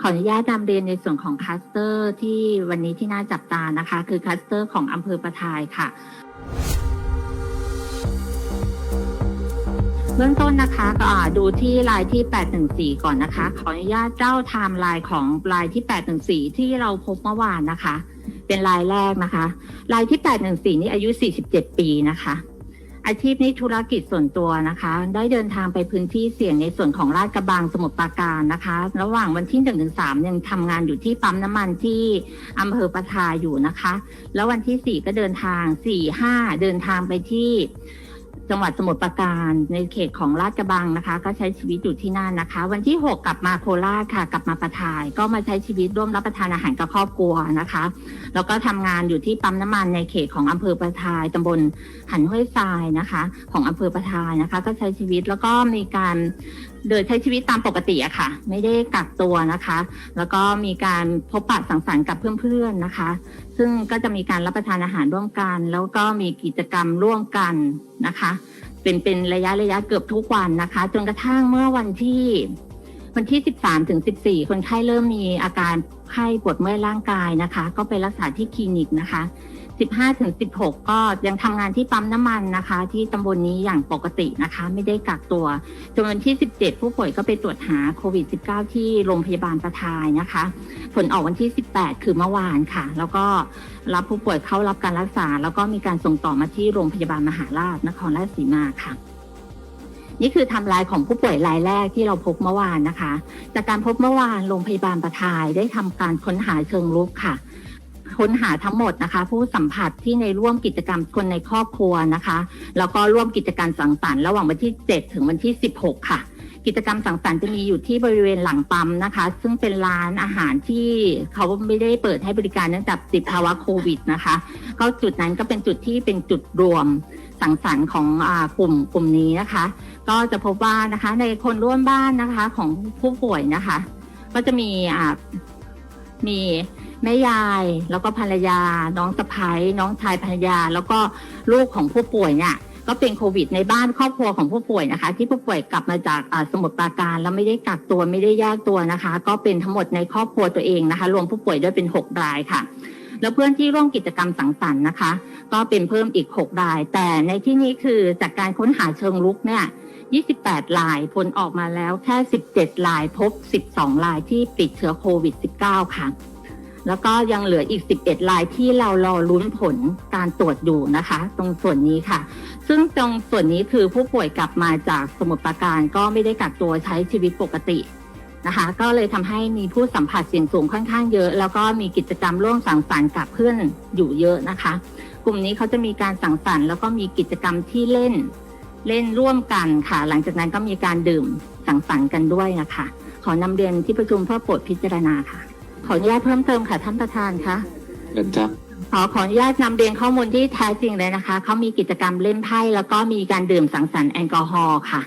ขออนุญาตนำเรียนในส่วนของคลัสเตอร์ที่วันนี้ที่น่าจับตานะคะ คือคลัสเตอร์ของอำเภอประทายค่ะ เบื้องต้นนะคะก็ดูที่ลายที่ 814 ก่อนนะคะ ขออนุญาตเจ้าไทม์ไลน์ของลายที่ 814 ที่เราพบเมื่อวานนะคะ เป็นลายแรกนะคะ ลายที่ 814 นี่อายุ 47 ปีนะคะ อาชีพนี้ธุรกิจส่วนตัวนะคะ ได้เดินทางไปพื้นที่เสี่ยงในส่วนของลาดกระบังสมุทรปราการนะคะ ระหว่างวันที่1นถึงสยังทำงานอยู่ที่ปั๊มน้ำมันที่อำเภอประทาอยู่นะคะ แล้ววันที่4ก็เดินทาง4 5เดินทางไปที่ จังหวัดสมุทรปราการในเขตของลาดกระบังนะคะ ก็ใช้ชีวิตอยู่ที่นั่นนะคะ วันที่ 6 กลับมาโคราชค่ะ กลับมาประทาย ก็มาใช้ชีวิตร่วมรับประทานอาหารกับครอบครัวนะคะ แล้วก็ทำงานอยู่ที่ปั๊มน้ำมันในเขตของอำเภอประทายตำบลหันห้วยทรายนะคะ ของอำเภอประทายนะคะ ก็ใช้ชีวิตแล้วก็มีการเดินใช้ชีวิตตามปกติอะค่ะ ไม่ได้กักตัวนะคะ แล้วก็มีการพบปะสังสรรค์กับเพื่อนๆนะคะ ซึ่งก็จะมีการรับประทานอาหารร่วมกัน แล้วก็มีกิจกรรมร่วมกันนะคะ เป็นเป็นระยะระยะเกือบทุกวันนะคะ จนกระทั่งเมื่อวันที่วันที่ 13ถึง14 คนไข้เริ่มมีอาการไข้ปวดเมื่อยร่างกายนะคะ ก็ไปรักษาที่คลินิกนะคะ 15ถึง16 ก็ยังทำงานที่ปั๊มน้ำมันนะคะ ที่ตำบลนี้อย่างปกตินะคะ ไม่ได้กักตัวจนวันที่ 17 ผู้ป่วยก็ไปตรวจหาโควิด -19 ที่โรงพยาบาลประทายนะคะ ผลออกวันที่ 18 คือเมื่อวานค่ะ แล้วก็รับผู้ป่วยเข้ารับการรักษา แล้วก็มีการส่งต่อมาที่โรงพยาบาลมหาราชนครราชสีมาค่ะนี่คือทำลายของผู้ป่วยรายแรกที่เราพบเมื่อวานนะคะ จากการพบเมื่อวานโรงพยาบาลประทายได้ทำการค้นหาเชิงรุกค่ะ ค้นหาทั้งหมดนะคะ ผู้สัมผัสที่ในร่วมกิจกรรมคนในครอบครัวนะคะ แล้วก็ร่วมกิจกรรมสังสรรค์ระหว่างวันที่ 7 ถึงวันที่ 16 ค่ะ กิจกรรมสังสรรค์จะมีอยู่ที่บริเวณหลังปั๊มนะคะ ซึ่งเป็นร้านอาหารที่เขาไม่ได้เปิดให้บริการเนื่องจากติดภาวะโควิดนะคะ ก็จุดนั้นก็เป็นจุดที่เป็นจุดรวมสังสรรค์ของอกลุ่มกลุ่มนี้นะคะ ก็จะพบว่านะคะในคนร่วมบ้านนะคะของผู้ป่วยนะคะ ก็จะมีมี แม่ยายแล้วก็ภรรยา น้องสะพ้ายน้องชายภรรยา แล้วก็ลูกของผู้ป่วยเนี่ยก็เป็นโควิดในบ้านครอบครัวของผู้ป่วยนะคะ ที่ผู้ป่วยกลับมาจากสมุทรปราการแล้วไม่ได้กักตัวไม่ได้แยกตัวนะคะ ก็เป็นทั้งหมดในครอบครัวตัวเองนะคะ รวมผู้ป่วยด้วยเป็นหกรายค่ะ แล้วเพื่อนที่ร่วมกิจกรรมสังสรรค์นะคะ ก็เป็นเพิ่มอีก 6 ราย แต่ในที่นี้คือจากการค้นหาเชิงลุกเนี่ย28 รายผลออกมาแล้วแค่ 17 รายพบ 12 รายที่ติดเชื้อโควิด -19 ค่ะ แล้วก็ยังเหลืออีก 11 รายที่เรารอลุ้นผลการตรวจอยู่นะคะ ตรงส่วนนี้ค่ะ ซึ่งตรงส่วนนี้คือผู้ป่วยกลับมาจากสมุทรปราการก็ไม่ได้กักตัวใช้ชีวิตปกตินะคะ ก็เลยทำให้มีผู้สัมผัสเสี่ยงสูงค่อนข้างเยอะ แล้วก็มีกิจกรรมร่วมสังสรรค์กับเพื่อนอยู่เยอะนะคะ กลุ่มนี้เขาจะมีการสังสรรค์แล้วก็มีกิจกรรมที่เล่นเล่นร่วมกันค่ะ หลังจากนั้นก็มีการดื่มสังสรรค์กันด้วยนะคะ ขอนำเรียนที่ประชุมเพื่อโปรดพิจารณาค่ะ ขออนุญาตเพิ่มเติมค่ะท่านประธานคะเชิญครับขอขออนุญาตนำเรียนข้อมูลที่แท้จริงเลยนะคะ เขามีกิจกรรมเล่นไพ่แล้วก็มีการดื่มสังสรรค์แอลกอฮอล์ค่ะ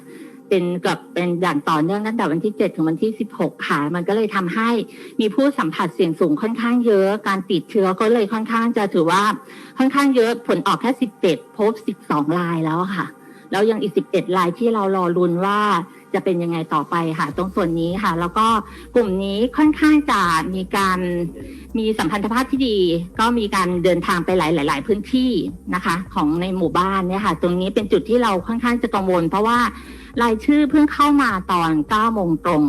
เป็นเกับเป็นอย่างต่อเนื่องตั้งแต่วันที่ 7 ถึงวันที่ 16 ค่ะ มันก็เลยทำให้มีผู้สัมผัสเสี่ยงสูงค่อนข้างเยอะ การติดเชื้อก็เลยค่อนข้างจะถือว่าค่อนข้างเยอะ ผลออกแค่ 17 พบ 12 รายแล้วค่ะ แล้วยังอีก 11รายที่เรารอรุนว่าจะเป็นยังไงต่อไปค่ะ ตรงส่วนนี้ค่ะ แล้วก็กลุ่มนี้ค่อนข้างจะมีการมีสัมพันธภาพที่ดี ก็มีการเดินทางไปหลายหลาย ๆ พื้นที่นะคะ ของในหมู่บ้านเนี่ยค่ะ ตรงนี้เป็นจุดที่เราค่อนข้างจะกังวล เพราะว่ารายชื่อเพิ่งเข้ามาตอน9โมงตรง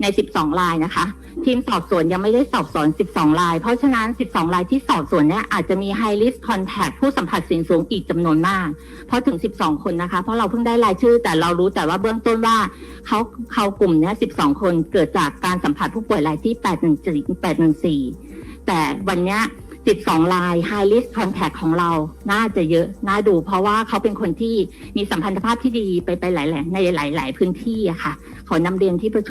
ใน 12 รายนะคะ ทีมสอบสวนยังไม่ได้สอบสวน 12 ราย เพราะฉะนั้น 12 รายที่สอบสวนเนี่ยอาจจะมี high risk contact ผู้สัมผัสเสี่ยงสูงอีกจำนวนมาก เพราะถึง 12 คนนะคะ เพราะเราเพิ่งได้รายชื่อ แต่เรารู้แต่ว่าเบื้องต้นว่าเขาเขากลุ่มเนี้ย 12 คนเกิดจากการสัมผัสผู้ป่วยรายที่ 814 814 แต่วันเนี้ย12 ราย high risk contact ของเรา น่าจะเยอะ น่าดู เพราะว่าเขาเป็นคนที่มีสัมพันธภาพที่ดีไปไปหลาย ๆ ในหลาย ๆ พื้นที่อะค่ะ ขอนำเรียนที่ประชุม